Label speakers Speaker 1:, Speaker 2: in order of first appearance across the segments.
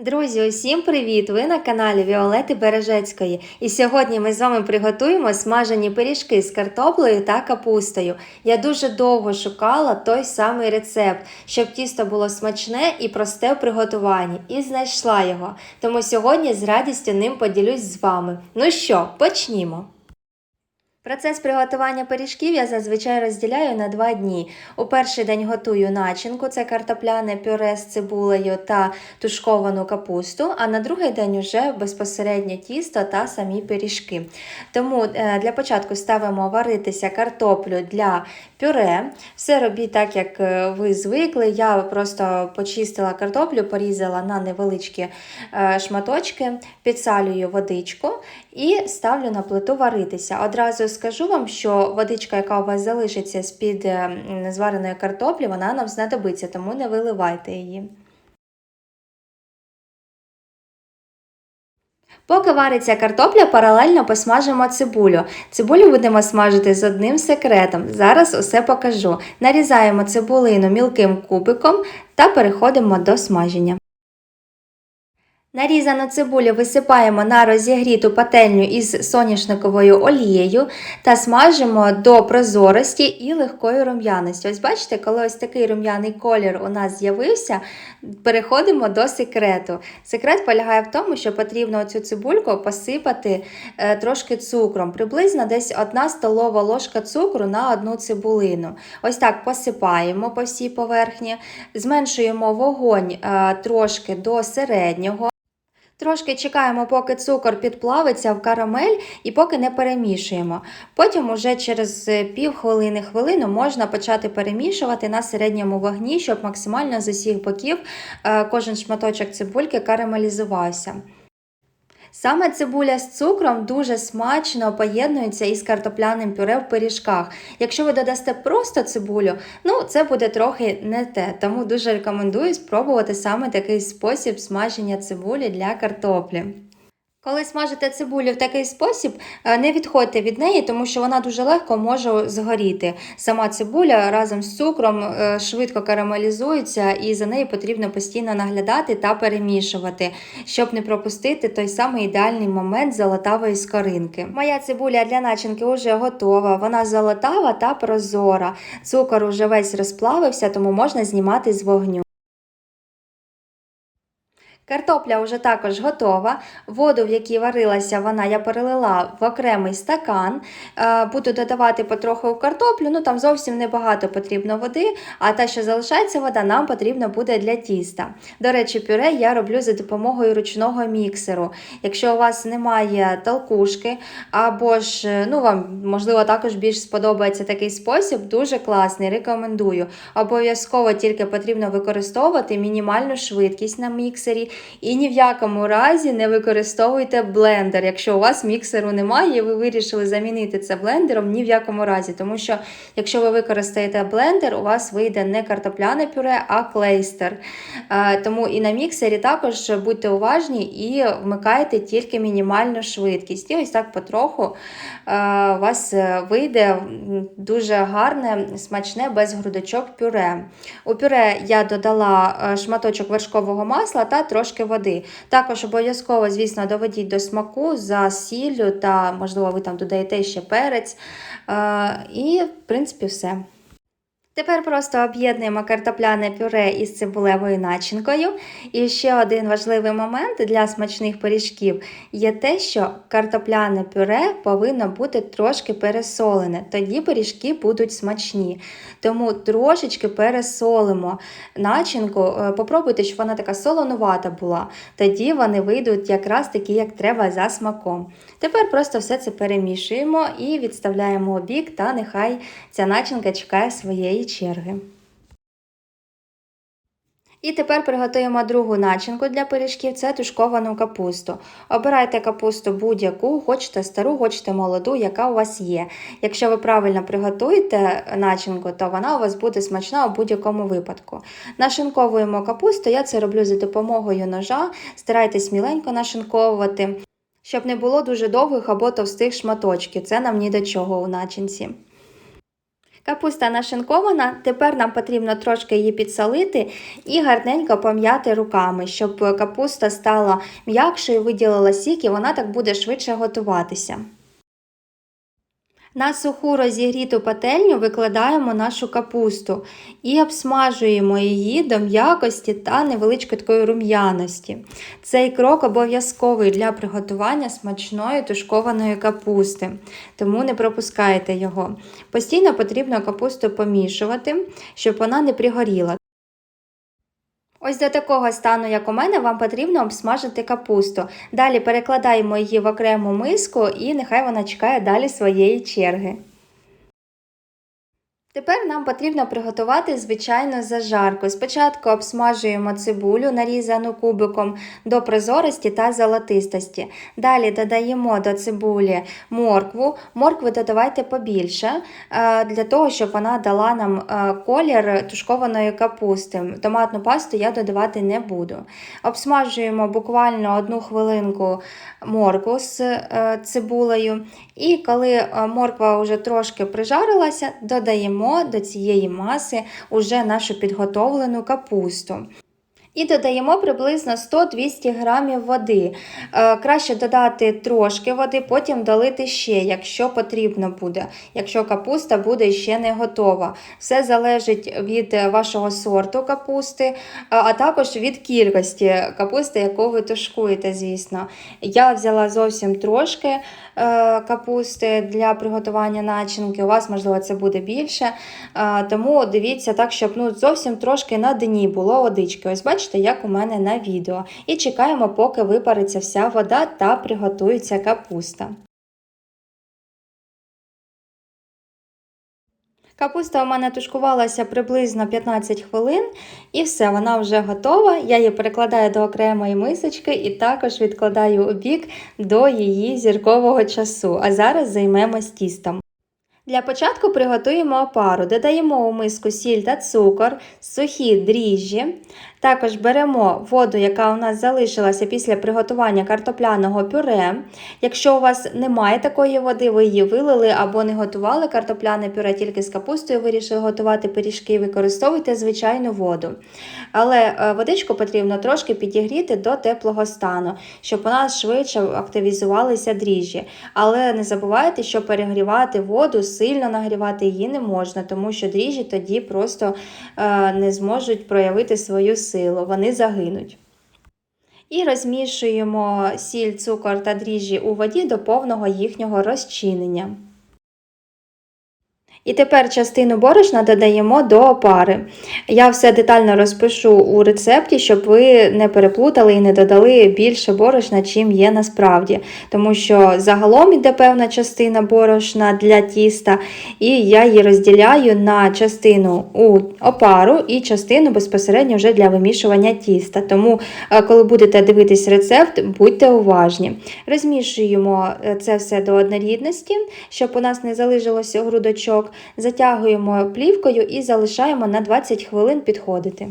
Speaker 1: Друзі, усім привіт! Ви на каналі Віолети Бережецької. І сьогодні ми з вами приготуємо смажені пиріжки з картоплею та капустою. Я дуже довго шукала той самий рецепт, щоб тісто було смачне і просте в приготуванні, і знайшла його. Тому сьогодні з радістю ним поділюсь з вами. Ну що, почнімо! Процес приготування пиріжків я зазвичай розділяю на два дні. У перший день готую начинку, це картопляне пюре з цибулею та тушковану капусту, а на другий день уже безпосередньо тісто та самі пиріжки. Тому е, для початку ставимо варитися картоплю для пюре. Все робіть так, як е, ви звикли. Я просто почистила картоплю, порізала на невеличкі е, шматочки, підсалюю водичку і ставлю на плиту варитися. Одразу скажу вам, що водичка, яка у вас залишиться з-під е, звареної картоплі, вона нам знадобиться, тому не виливайте її. Поки вариться картопля, паралельно посмажимо цибулю. Цибулю будемо смажити з одним секретом. Зараз усе покажу. Нарізаємо цибулину мілким кубиком та переходимо до смаження. Нарізану цибулю висипаємо на розігріту пательню із соняшниковою олією та смажимо до прозорості і легкої рум'яності. Ось бачите, коли ось такий рум'яний колір у нас з'явився, переходимо до секрету. Секрет полягає в тому, що потрібно цю цибульку посипати е, трошки цукром, приблизно десь 1 столова ложка цукру на одну цибулину. Ось так посипаємо по всій поверхні, зменшуємо вогонь е, трошки до середнього. Трошки чекаємо, поки цукор підплавиться в карамель і поки не перемішуємо. Потім уже через пів півхвилини хвилину можна почати перемішувати на середньому вогні, щоб максимально з усіх боків е, кожен шматочок цибульки карамелізувався. Саме цибуля з цукром дуже смачно поєднується із картопляним пюре в пиріжках. Якщо ви додасте просто цибулю, ну це буде трохи не те. Тому дуже рекомендую спробувати саме такий спосіб смаження цибулі для картоплі. Коли смажите цибулю в такий спосіб, е, не відходьте від неї, тому що вона дуже легко може згоріти. Сама цибуля разом з цукром е, швидко карамелізується, і за нею потрібно постійно наглядати та перемішувати, щоб не пропустити той самий ідеальний момент золотавої скоринки. Моя цибуля для начинки вже готова, вона золотава та прозора. Цукор уже весь розплавився, тому можна знімати з вогню. Картопля вже також готова. Воду, в якій варилася вона, я перелила в окремий стакан. Е, Буду додавати потроху в картоплю, ну там зовсім небагато потрібно води, а та, що залишається вода, нам потрібна буде для тіста. До речі, пюре я роблю за допомогою ручного міксеру. Якщо у вас немає толкушки, або ж е, ну, вам, можливо, також більш сподобається такий спосіб, дуже класний, рекомендую. Обов'язково тільки потрібно використовувати мінімальну швидкість на міксері. І ні в якому разі не використовуйте блендер. Якщо у вас міксеру немає, і ви вирішили замінити це блендером, ні в якому разі. Тому що, якщо ви використаєте блендер, у вас вийде не картопляне пюре, а клейстер. Е, Тому і на міксері також будьте уважні і вмикайте тільки мінімальну швидкість. І ось так потроху е, у вас вийде дуже гарне, смачне без грудочок пюре. У пюре я додала е, шматочок вершкового масла та трошки води. Також обов'язково, звісно, доведіть до смаку за сіллю та, можливо, ви там додаєте ще перець. Е, І, в принципі, все. Тепер просто об'єднуємо картопляне пюре із цибулевою начинкою. І ще один важливий момент для смачних пиріжків є те, що картопляне пюре повинно бути трошки пересолене. Тоді пиріжки будуть смачні. Тому трошечки пересолимо начинку. Е, Попробуйте, щоб вона така солонувата була. Тоді вони вийдуть якраз такі, як треба за смаком. Тепер просто все це перемішуємо і відставляємо у бік, та нехай ця начинка чекає своєї черги. І тепер приготуємо другу начинку для пиріжків це тушковану капусту. Обирайте капусту будь-яку, хочете стару, хочете молоду, яка у вас є. Якщо ви правильно приготуєте начинку, то вона у вас буде смачна у будь-якому випадку. Нашинковуємо капусту, я це роблю за допомогою ножа. Старайтесь міленько нашинковувати, щоб не було дуже довгих або товстих шматочків. Це нам ні до чого у начинці. Капуста нашинкована, тепер нам потрібно трошки її підсолити і гарненько пом'яти руками, щоб капуста стала м'якшою, виділила сік і вона так буде швидше готуватися. На суху розігріту пательню викладаємо нашу капусту і обсмажуємо її до м'якості та невеличкої такої рум'яності. Цей крок обов'язковий для приготування смачної тушкованої капусти, тому не пропускайте його. Постійно потрібно капусту помішувати, щоб вона не пригоріла. Ось до такого стану, як у мене, вам потрібно обсмажити капусту. Далі перекладаємо її в окрему миску і нехай вона чекає далі своєї черги. Тепер нам потрібно приготувати звичайну зажарку. Спочатку обсмажуємо цибулю, нарізану кубиком до прозорості та золотистості. Далі додаємо до цибулі моркву. Моркви додавайте побільше, е, для того, щоб вона дала нам е, колір тушкованої капусти. Томатну пасту я додавати не буду. Обсмажуємо буквально одну хвилинку моркву з е, цибулею. І коли морква вже трошки прижарилася, додаємо до цієї маси уже нашу підготовлену капусту. І додаємо приблизно 100-200 грамів води. Е, краще додати трошки води, потім долити ще, якщо потрібно буде, якщо капуста буде ще не готова. Все залежить від вашого сорту капусти, е, а також від кількості капусти, яку ви тушкуєте, звісно. Я взяла зовсім трошки капусти для приготування начинки. У вас, можливо, це буде більше. Е, тому дивіться так, щоб ну, зовсім трошки на дні було водички. Ось бачите, як у мене на відео. І чекаємо, поки випариться вся вода та приготується капуста. Капуста у мене тушкувалася приблизно 15 хвилин, і все, вона вже готова. Я її перекладаю до окремої мисочки і також відкладаю у бік до її зіркового часу. А зараз займемось тістом. Для початку приготуємо опару. Додаємо у миску сіль та цукор, сухі дріжджі. Також беремо воду, яка у нас залишилася після приготування картопляного пюре. Якщо у вас немає такої води, ви її вилили або не готували картопляне пюре тільки з капустою, вирішили готувати пиріжки, використовуйте звичайну воду. Але е, водичку потрібно трошки підігріти до теплого стану, щоб у нас швидше активізувалися дріжджі. Але не забувайте, що перегрівати воду, сильно нагрівати її не можна, тому що дріжджі тоді просто е, не зможуть проявити свою силу, вони загинуть. І розмішуємо сіль, цукор та дріжджі у воді до повного їхнього розчинення. І тепер частину борошна додаємо до опари. Я все детально розпишу у рецепті, щоб ви не переплутали і не додали більше борошна, чим є насправді. Тому що загалом іде певна частина борошна для тіста, і я її розділяю на частину у опару і частину безпосередньо вже для вимішування тіста. Тому, е, коли будете дивитись рецепт, будьте уважні. Розмішуємо е, це все до однорідності, щоб у нас не залишилося грудочок. Затягуємо плівкою і залишаємо на 20 хвилин підходити.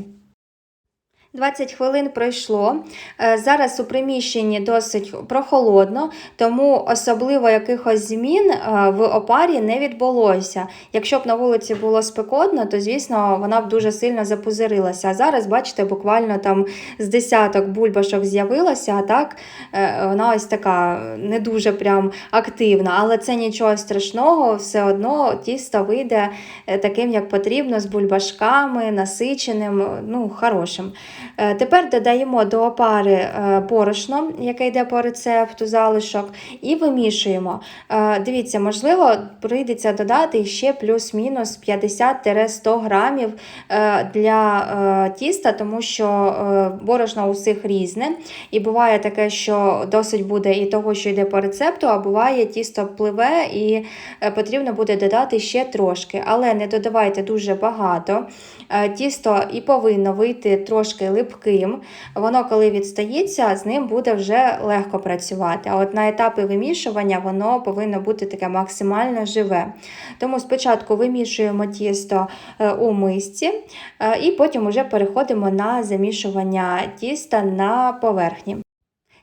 Speaker 1: 20 хвилин пройшло. Е, Зараз у приміщенні досить прохолодно, тому особливо якихось змін е, в опарі не відбулося. Якщо б на вулиці було спекотно, то звісно вона б дуже сильно запузирилася. А зараз, бачите, буквально там з десяток бульбашок з'явилося, а так е, вона ось така не дуже прям активна. Але це нічого страшного, все одно тісто вийде таким, як потрібно, з бульбашками, насиченим, ну, хорошим. Е, Тепер додаємо до опари е, борошно, яке йде по рецепту залишок, і вимішуємо. Е, Дивіться, можливо, прийдеться додати ще плюс-мінус 50-100 грамів е, для е, тіста, тому що е, борошно у всіх різне. І буває таке, що досить буде і того, що йде по рецепту, а буває тісто пливе і е, потрібно буде додати ще трошки. Але не додавайте дуже багато. Е, Тісто і повинно вийти трошки липким. Воно, коли відстається, з ним буде вже легко працювати. А от на етапі вимішування воно повинно бути таке максимально живе. Тому спочатку вимішуємо тісто е, у мисці, е, і потім вже переходимо на замішування тіста на поверхні.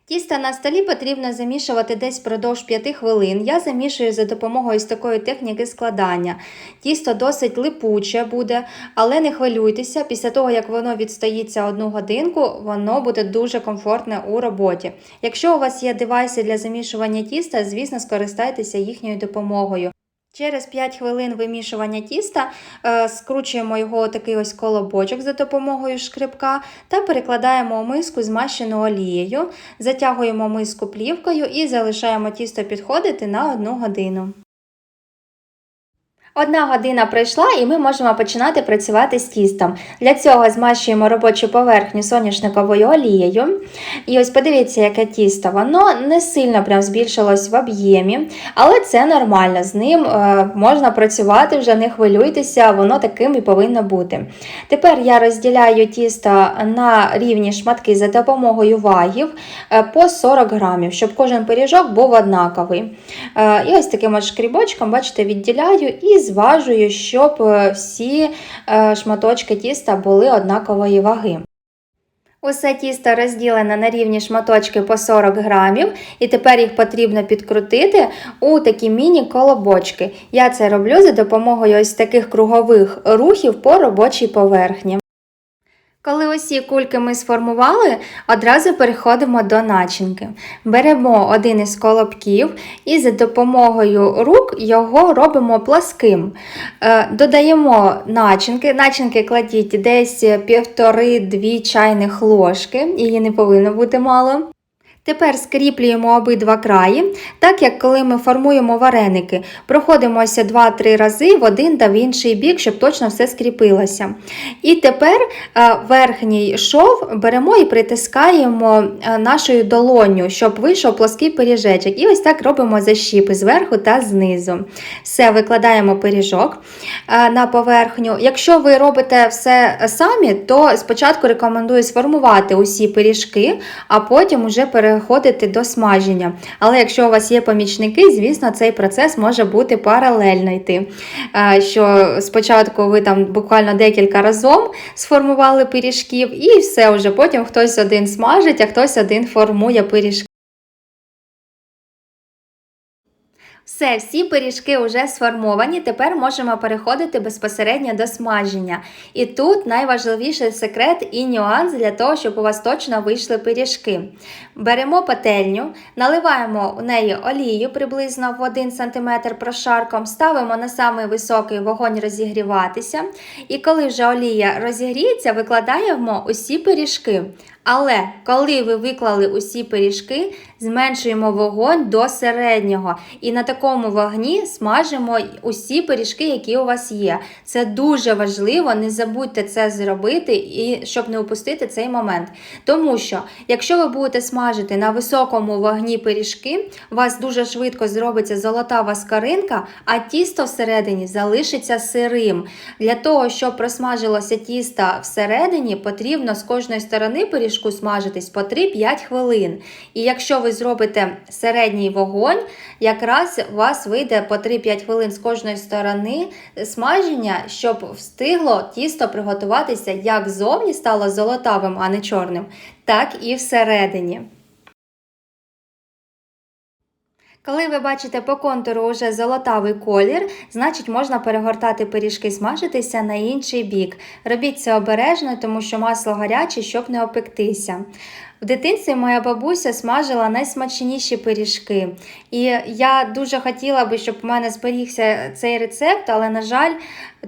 Speaker 1: Тісто на столі потрібно замішувати десь впродовж 5 хвилин. Я замішую за допомогою ось такої техніки складання. Тісто досить липуче буде, але не хвилюйтеся, після того, як воно відстоїться одну годинку, воно буде дуже комфортне у роботі. Якщо у вас є девайси для замішування тіста, звісно, скористайтеся їхньою допомогою. Через 5 хвилин вимішування тіста е, скручуємо його такий ось колобочок за допомогою шкребка та перекладаємо у миску змащену олією, затягуємо миску плівкою і залишаємо тісто підходити на 1 годину. Одна година пройшла і ми можемо починати працювати з тістом. Для цього змащуємо робочу поверхню соняшниковою олією. І ось подивіться, яке тісто. Воно не сильно прям збільшилось в об'ємі, але це нормально. З ним е, можна працювати, вже не хвилюйтеся, воно таким і повинно бути. Тепер я розділяю тісто на рівні шматки за допомогою вагів е, по 40 грамів, щоб кожен пиріжок був однаковий. Е, І ось таким от шкрібочком, бачите, відділяю і зважую, щоб е, всі е, шматочки тіста були однакової ваги. Усе тісто розділено на рівні шматочки по 40 грамів, і тепер їх потрібно підкрутити у такі міні-колобочки. Я це роблю за допомогою ось таких кругових рухів по робочій поверхні. Коли усі кульки ми сформували, одразу переходимо до начинки. Беремо один із колобків і за допомогою рук його робимо пласким. Е, Додаємо начинки. Начинки кладіть десь 1,5-2 чайних ложки, її не повинно бути мало. Тепер скріплюємо обидва краї, так як коли ми формуємо вареники, проходимося 2-3 рази в один та в інший бік, щоб точно все скріпилося. І тепер е, верхній шов беремо і притискаємо е, нашою долоню, щоб вийшов плоский пиріжечок. І ось так робимо защіпи зверху та знизу. Все, викладаємо пиріжок е, на поверхню. Якщо ви робите все самі, то спочатку рекомендую сформувати усі пиріжки, а потім уже переходити до смаження. Але якщо у вас є помічники, звісно, цей процес може бути паралельно йти. Е, Що спочатку ви там буквально декілька разом сформували пиріжків, і все вже потім хтось один смажить, а хтось один формує пиріжки. Все, всі пиріжки вже сформовані, тепер можемо переходити безпосередньо до смаження. І тут найважливіший секрет і нюанс для того, щоб у вас точно вийшли пиріжки. Беремо пательню, наливаємо у неї олію приблизно в 1 см прошарком, ставимо на самий високий вогонь розігріватися. І коли вже олія розігріється, викладаємо усі пиріжки. Але коли ви виклали усі пиріжки, зменшуємо вогонь до середнього. І на такому вогні смажимо усі пиріжки, які у вас є. Це дуже важливо, не забудьте це зробити, і щоб не упустити цей момент. Тому що, якщо ви будете смажити на високому вогні пиріжки, у вас дуже швидко зробиться золотава скаринка, а тісто всередині залишиться сирим. Для того, щоб просмажилося тісто всередині, потрібно з кожної сторони пиріжку смажитись по 3-5 хвилин. І якщо ви зробите середній вогонь, якраз у вас вийде по 3-5 хвилин з кожної сторони смаження, щоб встигло тісто приготуватися як зовні стало золотавим, а не чорним, так і всередині. Коли ви бачите по контуру вже золотавий колір, значить можна перегортати пиріжки, смажитися на інший бік. Робіть це обережно, тому що масло гаряче, щоб не опектися. В дитинстві моя бабуся смажила найсмачніші пиріжки. І я дуже хотіла би, щоб в мене зберігся цей рецепт, але, на жаль,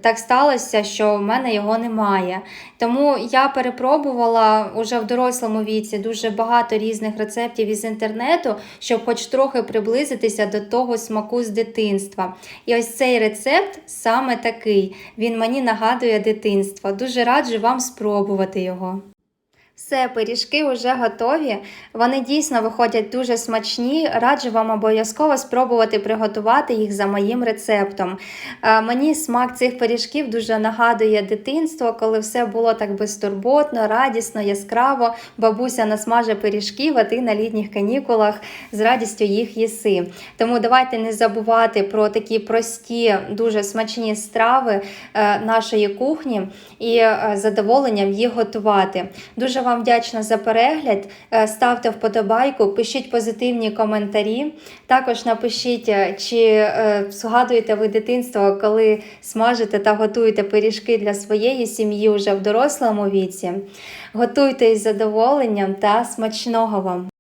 Speaker 1: так сталося, що в мене його немає. Тому я перепробувала уже в дорослому віці дуже багато різних рецептів із інтернету, щоб хоч трохи приблизитися до того смаку з дитинства. І ось цей рецепт саме такий. Він мені нагадує дитинство. Дуже раджу вам спробувати його. Все, пиріжки вже готові. Вони дійсно виходять дуже смачні. Раджу вам обов'язково спробувати приготувати їх за моїм рецептом. Е, Мені смак цих пиріжків дуже нагадує дитинство, коли все було так безтурботно, радісно, яскраво. Бабуся насмаже пиріжків, а ти на літніх канікулах з радістю їх їси. Тому давайте не забувати про такі прості, дуже смачні страви е, нашої кухні і е, задоволенням їх готувати. Дуже вам вдячна за перегляд. Е, Ставте вподобайку, пишіть позитивні коментарі. Також напишіть, е, чи е, згадуєте ви дитинство, коли смажите та готуєте пиріжки для своєї сім'ї вже в дорослому віці. Готуйте із задоволенням та смачного вам!